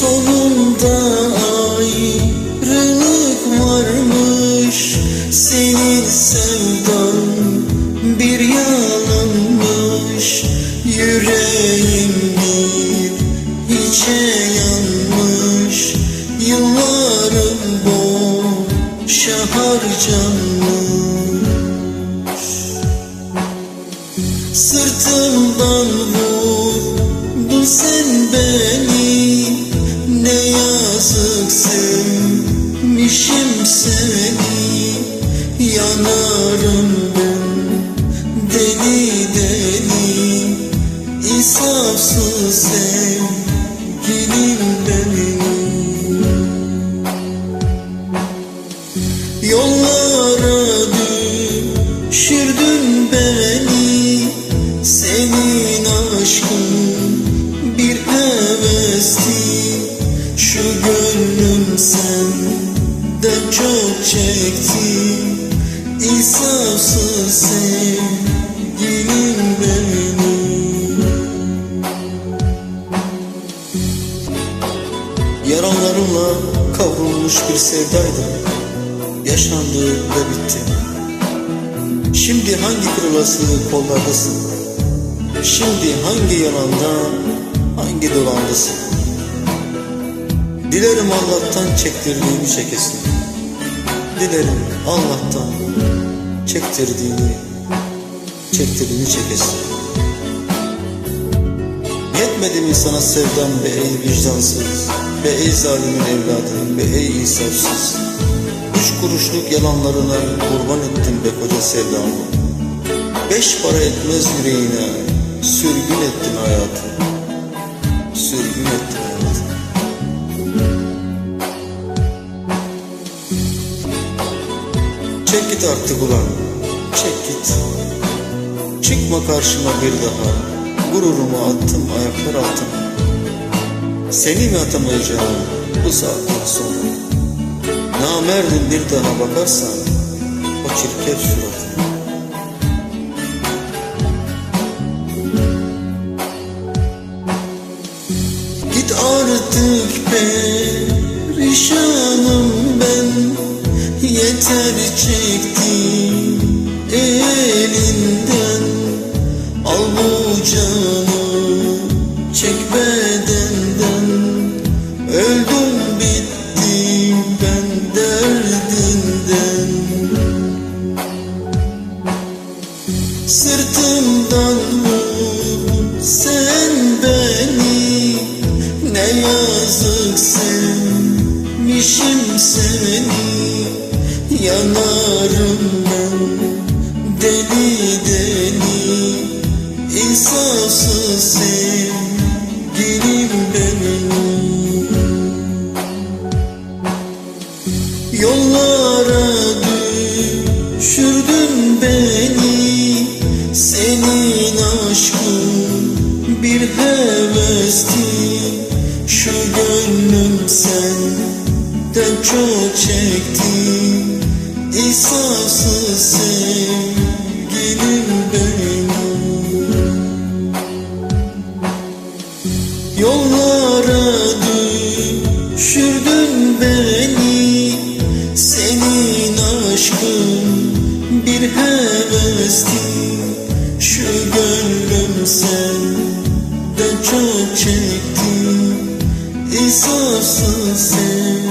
Sonunda ayrılık varmış. Senin sevdan bir yalanmış. Yüreğim bir hiçe yanmış. Yıllarım boşa harcanmış Yanarım ben deli deli İnsafsız sevgilim benim. Yollara düşürdün beni Senin aşkın bir hevesti. Şu gönlüm senden çok çekti İnsafsız sevgilim bir sevdaydı Yaşandı ve bitti. Şimdi hangi kırılası kollardasın? Şimdi hangi yalanda Hangi dolandasın? Dilerim Allah'tan çektirdiğini çekesin. Dilerim Allah'tan çektirdiğini Çektirdiğini çekesin. Yetmedi mi sana sevdam be ey vicdansız Be ey zalimin evladı be ey insafsız? Üç kuruşluk yalanlarına kurban ettim be koca sevdamı. Beş para etmez yüreğine sürgün ettin hayatı git artık ulan. Çek git. Çıkma karşıma bir daha. Gururumu attım ayaklar altına. Seni mi atamayacağım bu saatten sonra? Namerdim bir daha bakarsan O çirkef suratına. Git artık perişanım ben Yeter çektim elinden. Al bu canı çek bedenden. Öldüm bittim ben derdinden. Sırtımdan vurdun sen beni. Ne yazık sevmişim seni Yanarım ben deli deli İnsafsız sevgilim benim. Yollara düşürdün beni Senin aşkın bir hevesti. Şu gönlüm senden çok çekti İsasız sevgilim benim. Yollara düşürdün beni. Senin aşkın bir hevesti. Şu gönlüm senden çekti. İsasız sevgilim